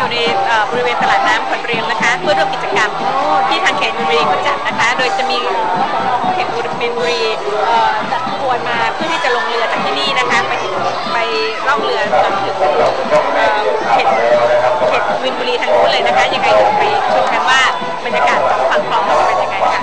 อยู่ในบริเวณตลาดน้ำขอนเรียงนะคะ เพื่อร่วมกิจกรรมที่ทางเขตบุรีเขาจัดนะคะ โดยจะมีกสนขอเขตมินบุรีเอ่อจัดขบวนมาเพื่อที่จะลงเรือจากที่นี่นะคะ ไปถึงไปล่องเรือจนถึงเขตเขตมินบุรีทางนู้นเลยนะคะยังไงเดี๋ยวไปชมกันว่าบรรยากาศสองฝั่งคลองจะเป็นยังไงค่ะ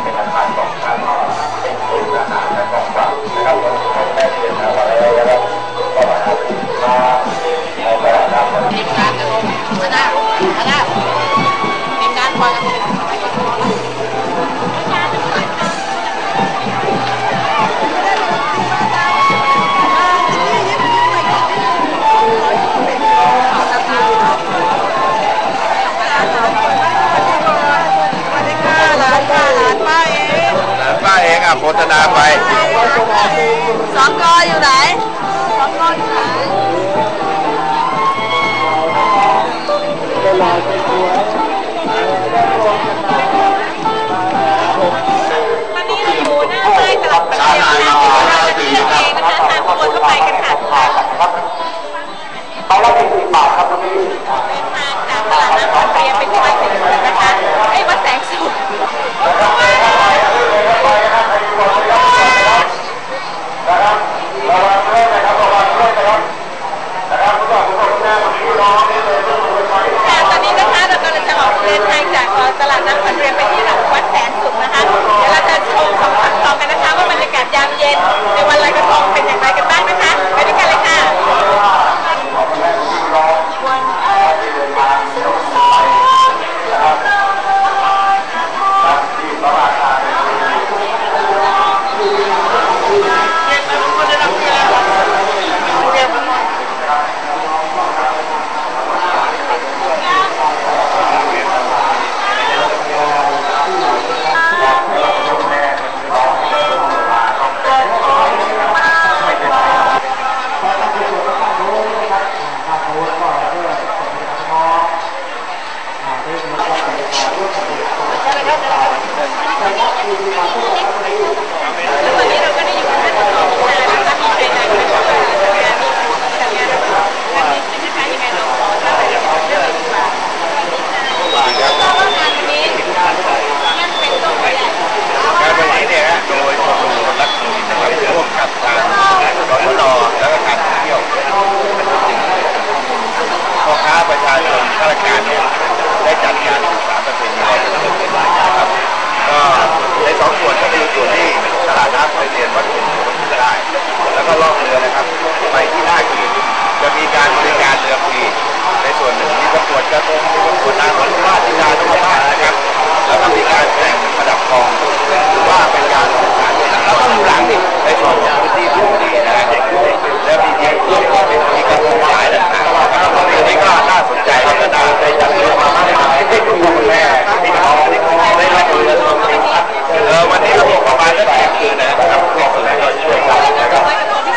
ฆษณาไปสองกออยู่ไหนสองกออยู่ไหนตอนนี้เราอยู่หน้าป้ายตลาดประเทียนะคะเราจะเลือกเองนะคะตามขบวนเข้าไปกันค่ะเดินทางจากตลาดน้ำขอนเรียมไปที่วัดแสงสุขนะคะไอ้วัดแสงสุขค่ะตอนนี้นะคะเรากำลังจะออก เดินทางจากตลาดน้ำขอนเรียนไปที่วัดแสนสุขนะคะ เดี๋ยวเราจะชมสองฝั่งต่อกันนะคะ ว่าบรรยากาศยามเย็นในวันลอยกระทงเป็นอย่างไรกันบ้างนะคะไปด้วยกันเลย ล่องเรือนะครับ ไปที่ท่าขีดจะมีการบริการเรือฟรีในส่วนหนึ่งมีประกวดกระทงมีประกวดนางรำวาดที่ดาธรรมชาตินะครับ แล้วก็มีการแข่งประดับทองหรือว่าเป็นการสื่อสารแล้วก็ดูหลังนี่ในส่วนของพื้นที่พื้นที่นะฮะแล้วมีทีมมีกระทงหลายต่างๆนะครับตรงนี้ก็น่าสนใจแล้วก็น่าได้จัดขึ้นมามากมายที่คุณแม่พี่น้องได้รับเรือลงเออวันนี้ราบอกประมาณสักเที่ยงคืนนะครับก็ส่วนใหญ่ก็ช่วยกันนะครับ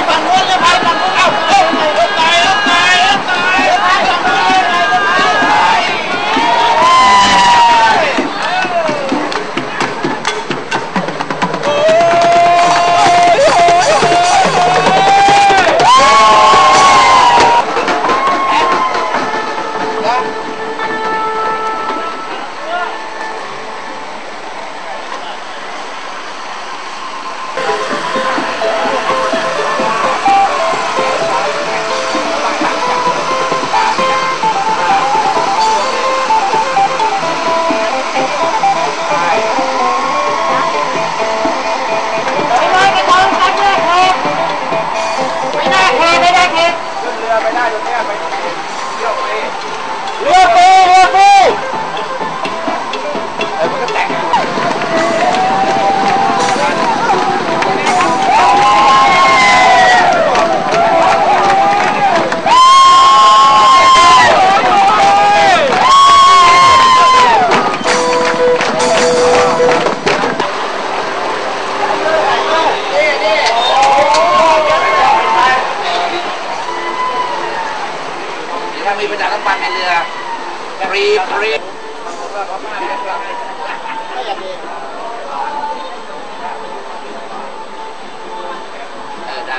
¡Ay, Manuel, le va a Vai, vai.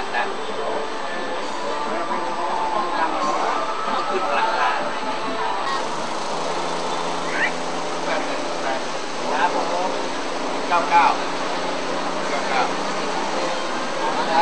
านนะต้องขึ้นราคาครับผมเก้าเก้าเก้าเก้าได้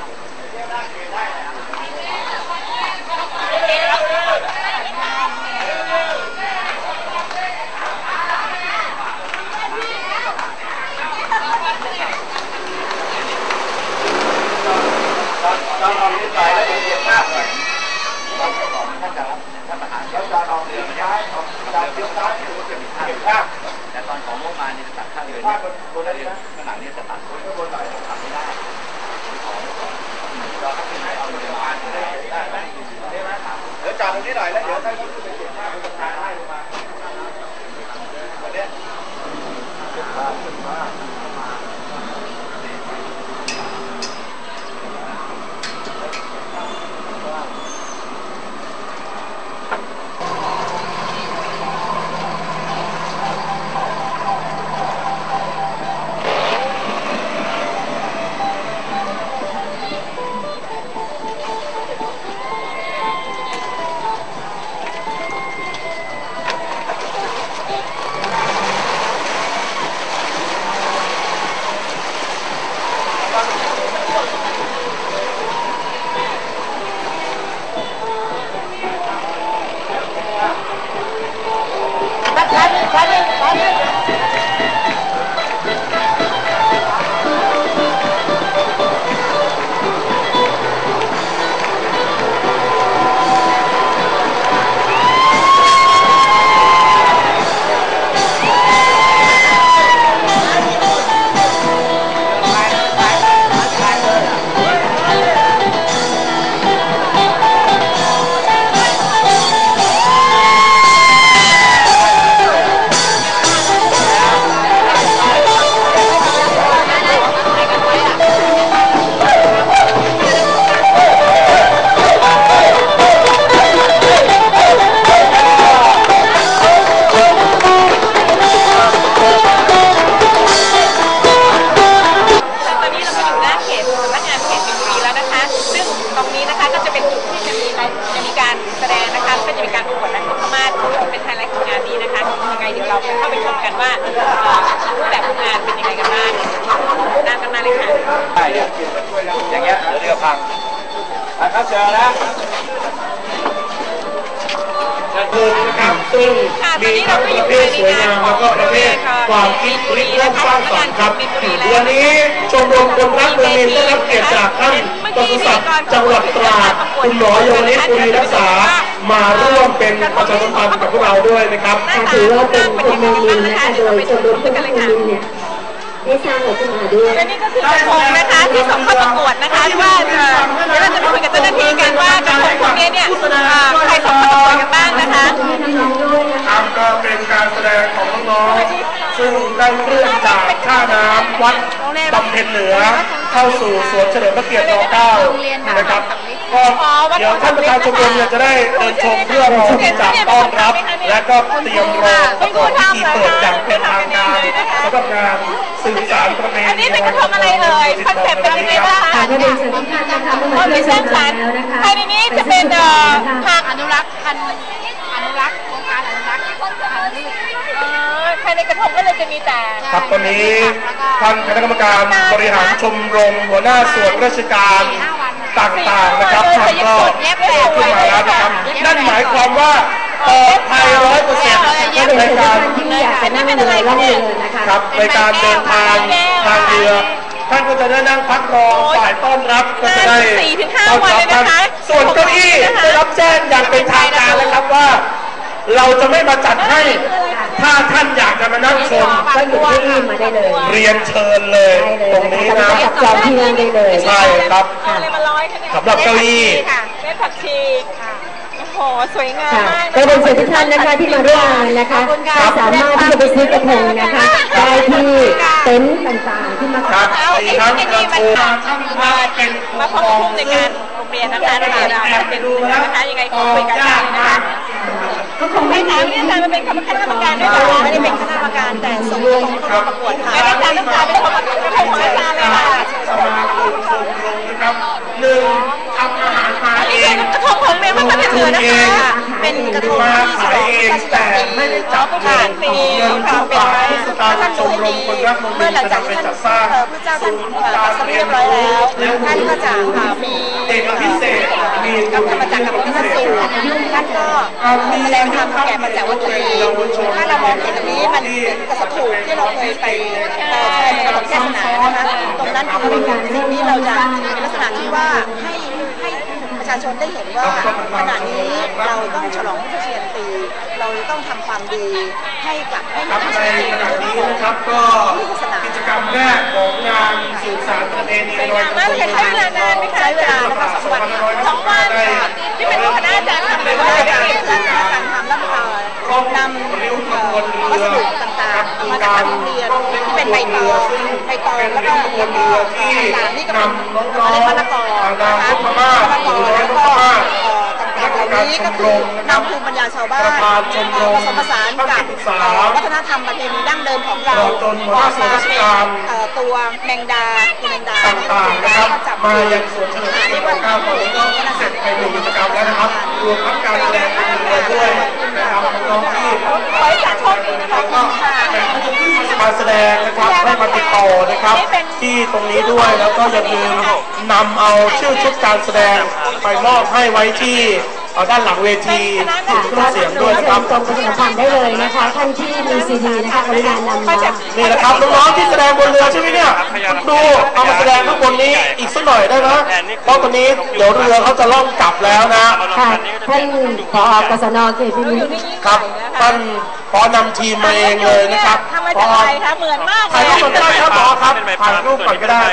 แต่ตอนของงบมาเนี่จะตัดข้าเดือนข้านังนี้จะตัดตัดไม่ได้รอครัเนไงอาเดือมาได้ไหมเดี๋ยวจับตรงนี้หน่อยแล้วเดี๋ยวท่านก็ขึ้นไงนะครับซึ่งมีทั้งประเภทสวยงามแล้วก็ประเภทความคิดริเริ่มสร้างสรรค์ครับวันนี้ชมรมคนรักเมืองมินได้รับเกียรติจากท่านปศุสัตว์จังหวัดตราดคุณหมอโยนิปุรีรักษามาร่วมเป็นประชาสัมพันธ์กับพวกเราด้วยนะครับถือว่าเป็นเป็นโมมินนะคะโดยชมรมคนรักโมมินเนี่ย ได้สร้างเราขึ้นมาด้วยและนี่ก็คือกระทงนะคะที่ส่งเข้าประกวดนะคะที่ว่าเอ่อเดี๋ยวเราจะไปคุยกับเจ้าหน้าที่กันว่ากระทงพวกนี้เนี่ยเอ่อใครส่งเข้าประกวดกันบ้างนะคะน้องๆด้วยนะคคะรับก็เป็นการแสดงของน้องๆซึ่งได้เคลื่อนจากท่าน้ำวัดบำเพ็ญเหนือเข้าสู่สวนเฉลิมพระเกียรติร9นะครับก็เดี๋ยวท่านประธานชมรมเนี่ยจะได้เดินชมเพื่อรอที่จะต้อนรับ และก็เตรียมรอประกอบพิธีเปิดอย่างเป็นทางการสำหรับงานสื่อสารประเพณีอันนี้เป็นกระทงอะไรเอ่ยคอนเซ็ปต์เป็นยังไงบ้างค่ะคะก็เรียนเชิญทุกท่านนะคะเมื่อคมานช่วยที่ชสร้างมสรกัรนค์แล้วนะคะภายในนี้จะเป็นเอ่อค่ะผักอนุรักษ์พันธุ์อนุรักษ์โครงการอนุรักษ์พันธุ์พืช เอ่อภายในกระทงก็เลยจะมีแต่ ครับตอนนี้ท่านคณะกรรมการบริหารชมรมหัวหน้าส่วนราชการต่างๆนะครับท่านก็ขึ้นมาแล้วนะครับนั่นหมายความว่าปลอดภัยร้อยเปอร์เซ็นต์ก็เรียนในเชิญทุกการท่านที่อยากจะนั่งเรือล่องเรือนะคะครับในการเดินทางทางเรือท่านก็จะได้นั่งพักรอฝ่ายต้อนรับก็จะได้สี่ถึงห้าต้อนวันรับเลยท่านะคะส่วนเก้าอี้ได้รับแจ้งอย่างเป็นทางการแล้วครับว่า เราจะไม่มาจัดให้ ถ้าท่านอยากจะมานั่งชมก็หยิบเก้าอี้มาได้เลย เรียนเชิญเลยได้เลยตรงนี้นะคะนะจับจองที่นั่งได้เลยใช่ครับเอาอะไรมาร้อยคะเนี่ยสำหรับเก้าอี้ค่ะเม็ดผักชีค่ะโอ้โหสวยงามค่ะมากก็เรียนเชิญทุกท่านนะคะที่มาร่วมงานนะคะก็สามารถที่จะไปซื้อกระทงนะคะได้ที่เต็นท์ต่างๆที่มาครัขายบมีทั้งกระทงทั้งพระเป็นมาพบผู้ในการโรงเรียนนะคะระดับเราเป็นดูนะคะยังไงขอคุยกันได้นะคะ ก็คงไม่ไม่ถาถามมนี่อาจารย์มาเป็นคณะกรรมการด้วยเหรอไม่ได้เป็นคณะกรรมการแต่ส่งส่งเข้าประกวดค่ะงั้นอาจารย์ต้องการเป็นคนประกวดกระทงของอาจารย์เลยค่ะ สมาคมชมรมนะครับหนึ่งทำ เอนี้คืองกระทงของเรียนวัฒนธรรมเหนือนะคะเป็นกระทงมาที่ขายเองแต่ไม่ได้จับเงินเงินทุกบาททุกสตางค์ชมรมคนรักเมืองเมื่อหลังจะจากนำไปที่ท่านจัดสร้างเอ่อพระเจ้าท่านเอ่อตรัสรู้เรียบร้อยแล้วท่านก็จะเอ่อมีเอกพิเศษมีกับธรรมจักรกับพุทธสูตรท่านก็แสดงธรรมแก่ประจักษ์วัตถุถ้าเรามองเห็นตรงนี้มันเป็นกษัตริย์ถูกที่เราเคยไปเอ่อใช้ในระบบเทศนานะคะตรงนั้นคือสิ่งนี้เราจะเป็นลักษณะที่ว่าให้ให้ประ ชาชนได้เห็นว่าขณะนี้เราต้องฉลองพุทธเชียนปีเราจะต้องทำความดีให้กับให้ครับกับในขณะนี้นะครับก็กิจกรรมแรกของงานสื่อสารประเพณีลอยกระมาทกงเห็นใช้เวลานานไหมคะใช้เวลานะคะสองวันค่ะสองวันค่ะที่เป็นคณะอาจารย์ทำหรือว่าว่าเด็การก นำเอ่อวัสดุต่างๆมาจากทางโรงเรียนที่เป็นใบตองใบตองแล้วก็แล้วก็ต่างๆนี่ก็เป็นอะไรมะละกอนะคะมะละกอแล้วก็ต่างๆเหล่านี้ก็คือนำภูมิปัญญาชาวบ้านผสมผสานกับวัฒนธรรมประเพณีดั้งเดิมของเราออกมาเป็นตัวแมงดาตัวแมงดาต่างๆนะครับมายังสวนเฉลิมพระเกียรติ9ตอนนี้ก็เสร็จไปหนึ่งกิจกรรมแล้วนะครับรวมทั้งการแสดงดนตรีด้วยนะครับน้องๆที่ ขอให้จัดโชคดีนะคะขอบคุณค่ะ มาแสดงนะครับให้มาติดต่อนะครับ ที่ตรงนี้ด้วยแล้วก็อย่าลืมนำเอาชื่อชุดการแสดงไปมอบให้ไว้ที่ เอ่อด้านหลังเวทีค่ะเครื่องเสียงด้วยนะครับกรมประชาสัมพันธ์ได้เลยนะคะท่านที่มีซีดีนะคะกรุณานำมานี่แหละครับน้องๆที่แสดงบนเรือใช่ไหมเนี่ยคุณครูเอามาแสดงข้างบนนี้อีกสักหน่อยได้ไหมเพราะตอนนี้เดี๋ยวเรือเขาจะล่องกลับแล้วนะค่ะท่านผอกศนเขตพิมิตรครับท่านพอนำทีมมาเองเลยนะครับทำมาจากอะไรคะเหมือนมากเลถ่ายยรูปก่อนก็ได้ครับหมอครับถ่ายรูปก่อนก็ได้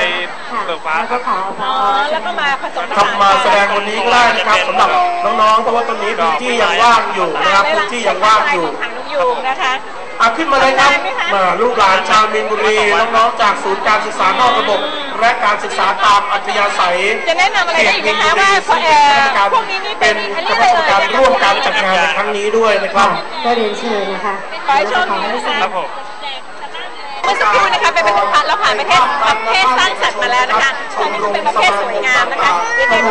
ค่ะเบิกฟ้าแล้วครัก็บขอพอ๋ออแล้วก็มาผสมผครับสานมาแสดงวันนี้ก็ได้นะครับสำหรับน้องๆเพราะว่าตอนนี้พื้นที่ยังว่างอยู่นะครับพื้นที่ยังว่างอยู่ถังนกยูงนะคะอะขึ้นมาเลยครับมาลูกหลานชาวมีนบุรีน้องๆจากศูนย์การศึกษานอกระบบ และการศึกษาตามอัธยาศัยจะแนะนำอะไรได้อีกไหมคะว่าซึ่งเอ่เป็นคณะกรรมการอพวกนี้นี่เป็เป็นนอันคนี้ณะเลกรยรมการร่วมการจัดงานในครั้งนี้ด้วยนะครับก็เรียนเชิญนะคะขอให้โชคดีนะคะครับผ มเมื่อสักครู่นะคะเป็นประเภทเราผ่านประเภทประเภทสร้างสรรค์มาแล้วนะคะตอนนี้จะเป็นประเภทสวยงามนะคะเดี๋ยวเรา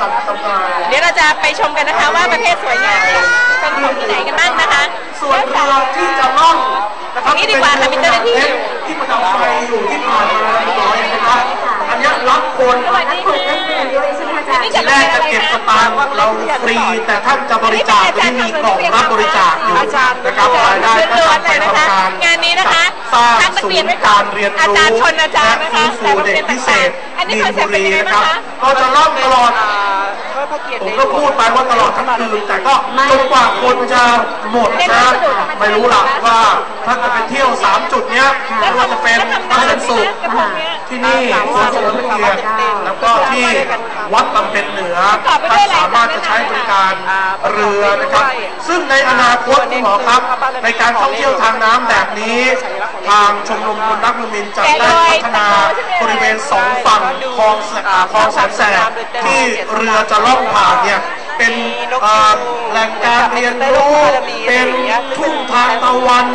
จัดจำหน่ายเดี๋ยวเราจะไปชมกันนะคะว่าประเภทสวยงามเนี่ยเป็นของที่ไหนกันบ้างนะคะส่วนเรือที่จะล่องนะครับนี่ดีกว่าค่ะมีเจ้าหน้าที่อยู่ที่ประดับไฟอยู่ที่ผ่านมาเรียบร้อยนะครับอันเนี้ยรับคนสวัสดีฝึกนักค่ะเรียน ด้วยใช่ไหมอาจารย์ทีแรกจะเก็บสตางค์เราฟรี แต่ท่านจะบริจาคโดยที่มีกล่องรับบริจาคอยู่นะครับรายได้ก็จะไปทำการงานนี้นะคะสร้างทั้งนักศูเรียนนไม่ย์พอการเรียนอารู้จารย์ชนอาจารย์และนะคะฟื้นฟูเด็กพิเศษอันนี้มีคอนนเซ็ปบุต์เป็นรียังไงนะคบ้ารับงคะก็จะล่องตลอดก็พระเกียรติผมในก็พูดไปว่าตลอดทั้งคืนแต่ก็จนกว่าคนจะหมดนะไม่รู้หลักว่าถ้าจะไปเที่ยว 3 จุดเนี้ยไม่ว่าจะเป็นบ้านเสนสุข ที่นี่สวนเฉลิมพระเกียรติแล้วก็ที่วัดบำเพ็ญเหนือท่านสามารถจะใช้บริการเรือนะครับ ซึ่งในอนาคตคุณหมอครับ ในการท่องเที่ยวทางน้ำแบบนี้ ทางชมรมคนรักเมืองมินจะได้พัฒนาบริเวณสองฝั่งคลองแสอ่าคลองแสนแสบที่เรือจะล่องผ่านเนี่ย เป็นอ่าแหล่งการเรียนรู้เป็นทุ่งทานตะวัน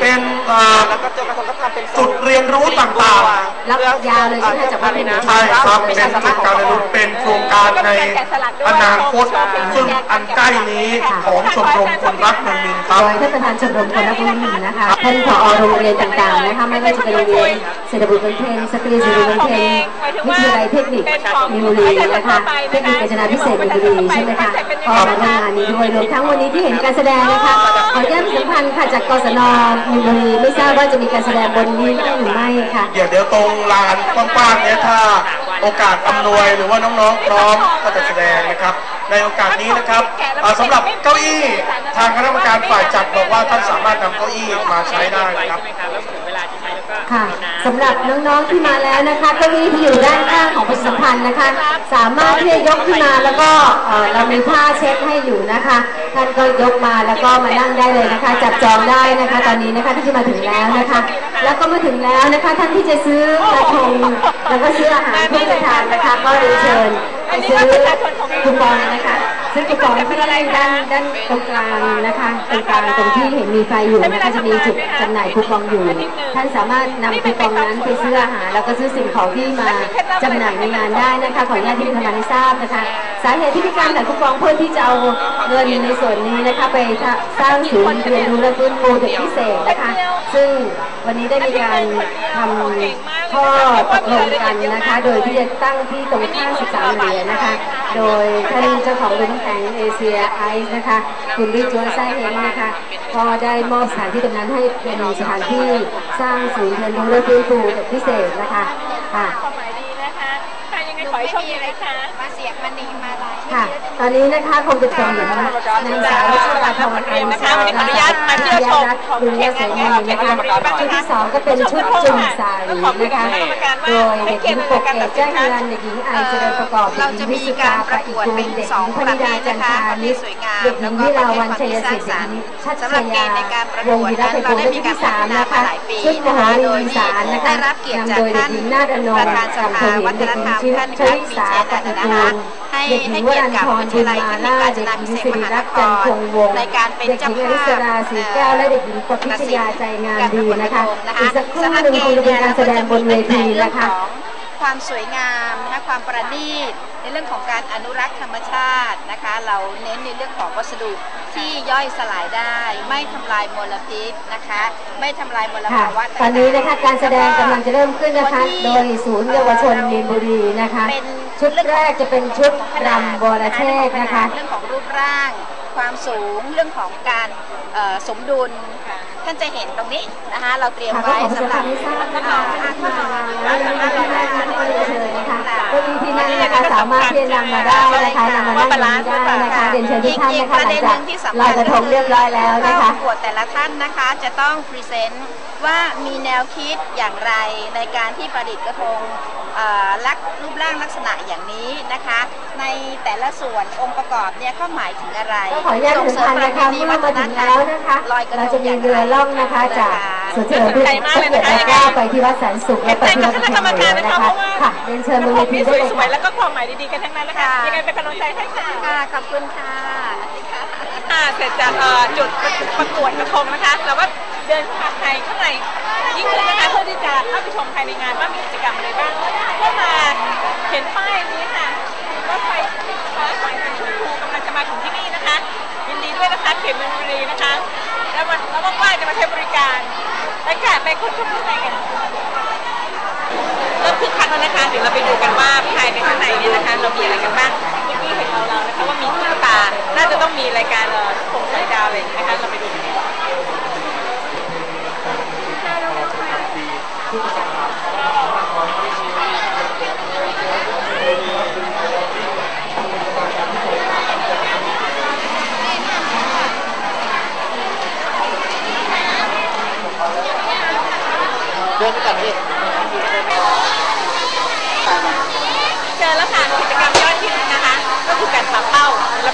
เป็นอ่าแล้วก็จนกระทั่งก็ทำเป็นจุดเรียนรู้ต่างๆรับยาวเลยใช่ไหมจากวัดเป็นใช่ครับเป็นจุดการเรียนรู้เป็นโครงการในอนาคตซึ่งอันใกล้นี้ของชมรมคนรักเมืองมินคโดรับยท่านประธานชมรมคนรักบุญมินนะคะท่านผอโรงเรียนต่างๆนะคะไม่ว่าจะเป็นโรงเรียน เศรษฐบุตรบำเพ็ญสตรีสิริบำเพ็ญวิทยาลัยเทคนิคมีนบุรีนะคะเทคนิคกาญจนาพิเศษมีนบุรีใช่ไหมคะก็มาร่วมงานนี้ด้วยรวมทั้งวันนี้ที่เห็นการแสดงนะคะขออนุญาตประชาสัมพันธ์ค่ะจากกศนมีนบุรีไม่ทราบว่าจะมีการแสดงบนนี้บ้างหรือไม่ค่ะเดี๋ยวเดี๋ยวตรงลานกว้างๆเนี้ยถ้าโอกาสอำนวยหรือว่าน้องๆ พร้อมก็จะแสดงนะครับ ในโอกาสนี้นะครับอ่าสำหรับเก้าอี้ทางคณะกรรมการฝ่ายจัดบอกว่าท่านสามารถนำเก้าอี้มาใช้ได้นะครับ ค่ะสำหรับน้องๆที่มาแล้วนะคะเก้าอี้ที่อยู่ด้านข้างของประชาสัมพันธ์นะคะ สามารถที่จะยกขึ้นมาแล้วก็เอ่อเรามีผ้าเช็ดให้อยู่นะคะ ท่านก็ยกมาแล้วก็มานั่งได้เลยนะคะ จับจองได้นะคะ ตอนนี้นะคะที่จะมาถึงแล้วนะคะ แล้วก็มาถึงแล้วนะคะท่านที่จะซื้อกระทงแล้วก็ซื้ออาหารเพื่อจะทานนะคะ ก็เรียนเชิญไปซื้อคูปองนะคะ ซื้อคูปองที่ด้านด้านด้านตรงกลางนะคะตรงกลางตรงที่เห็นมีไฟอยู่นะคะจะมีจุดจำหน่ายคูปองอยู่ ท่านสามารถนำคูปองนั้นไปซื้ออาหารแล้วก็ซื้อสิ่งของที่มาจำหน่ายในงานได้นะคะขออนุญาตที่ประธานให้ทราบนะคะ สาเหตุที่มีการจัดคูปองเพื่อที่จะเอาเงินในส่วนนี้นะคะไปสร้างศูนย์เรียนรู้และฟื้นฟูเด็กพิเศษนะคะ ซึ่งวันนี้ได้มีการทำข้อตกลงกันนะคะ โดยที่จะตั้งที่ตรงข้าง13เหรียญนะคะ โดยท่านเจ้าของโรงน้ำแข็งเอเชียไอซ์นะคะ คุณวิจวนไซเฮงนะคะก็ได้มอบสถานที่ตรงนั้นให้เป็นสถานที่สร้างศูนย์เรียนรู้และฟื้นฟูเด็กพิเศษนะคะค่ะ มีอะไรคะ มาเสียบมาหนีมา ค่ะ ตอนนี้นะคะคงจะชมอยู่นะคะนางสาวชดาพรอันสาวนะคะบุญญาเสนีนะคะชุดที่สองก็เป็นชุดจุ่มสายนะคะโดยเด็กหญิงปกเกตแจ้งเรือนเด็กหญิงไอเจริญประกอบเด็กหญิงวิสุตาปะอิกูลเด็กหญิงพนิดาจันทานิชเด็กหญิงวิลาวันชัยสิทธิ์ชัชยาวงศ์วิรัตเป็นชุดที่สามนะคะชุดมหาลีสานนะคะนำโดยเด็กหญิงนาฏอนงค์คำโพหินเด็กหญิงชิชริสาปะอิกูล ให้เด็กหญิให้งวเกียรรัตินกับทรวิทบุญยาลัยมาเทคนิล่าคกาญจเด็กนาหญิพิงเศษสิริมหารันกษ์คจันรทงวงศ์ในการเป็นเด็กหเจ้าญิงอภาริสพราสีแก้วและเด็กหญิงปพิชยาใจงามดีนะคะอีกสักครู่หนึ่งคงจะเป็นการแสดงบนเวทีนะคะ ความสวยงามนะคะความประณีตในเรื่องของการอนุรักษ์ธรรมชาตินะคะ เราเน้นในเรื่องของวัสดุที่ย่อยสลายได้ ไม่ทำลายมลพิษนะคะ ไม่ทำลายมลค่ะภาวะางๆตอนนี้นะคะการแสดงกำลังจะเริ่มขึ้นนะคะ โดยศูนย์เยาวชนมีนบุรีนะคะ ชุดแรกจะเป็นชุดรำบวรเชษฐ์นะคะ เรื่องของรูปร่างความสูงเรื่องของการเอ่อสมดุลท่านจะเห็นตรงนี้นะคะเราเตรียมค่ะก็ไว้ขอประสำหชารับให้ทราบนะคะอ่าที่มาแล้วนะคะที่นั่งนะคะก็เชิญนะคะก็มีที่นั่งนะคะสามารถที่จะนำมาได้นะคะนำมานั่งตรงนี้ได้นะคะเรียนเชิญทุกท่านนะคะหลังจากลอยกระทงเรียบร้อยแล้วนะคะผู้ประกวดแต่ละท่านนะคะจะต้องพรีเซนต์ว่ามีแนวคิดอย่างไรในการที่ประดิษฐ์กระทงเอ่อลักรูปร่างลักษณะอย่างนี้นะคะ ในแต่ละส่วนองค์ประกอบเนี่ยเขาหมายถึงอะไรก็ขออนุญาตถึงพันนะคะเมื่อมาถึงแล้วนะคะเราจะมีเรือล่องนะคะจากสวนเฉลิมพระเกียรติและก้าวไปที่วัดแสนสุขและไปที่วัดคพณะกรรมเหนืการอนะนะคะคะเพราะว่าค่ะเรียนเชิญบนเวทีได้เลยสวยค่ะๆแล้วก็ความหมายดีๆกันทั้งนั้นนะคะยังไงเป็นกำลังใจให้ค่ะค่ะขอบคุณค่ะค่ะเสร็จจากเอ่อจุดประกวดกระทงนะคะเราก็เดินผ่านในข้างในยิ่งขึ้นนะคะเพื่อที่จะเข้าไปชมภายในงานว่ามีกิจกรรมอะไรบ้างก็มาเห็นป้ายนี้ค่ะ รถไฟฟ้าสายสีชมพูกำลังจะมาถึงที่นี่นะคะ ยินดีด้วยนะคะเขตมีนบุรีนะคะ แล้ววันแล้วว่าๆจะมาใช้บริการไปค่ะไปคุณชมพู่ไหนกันเริ่มคึกคักแล้วนะคะเดี๋ยวเราไปดูกันว่าภายในข้างในนี่นะคะ เรามีอะไรกันบ้างที่นี่เห็นเราแล้วนะคะว่ามีตุ๊กตา น่าจะต้องมีรายการเอ่ผมสายดาวอะไรนะคะเราไปดูกันดี คือการปักเป้า เรา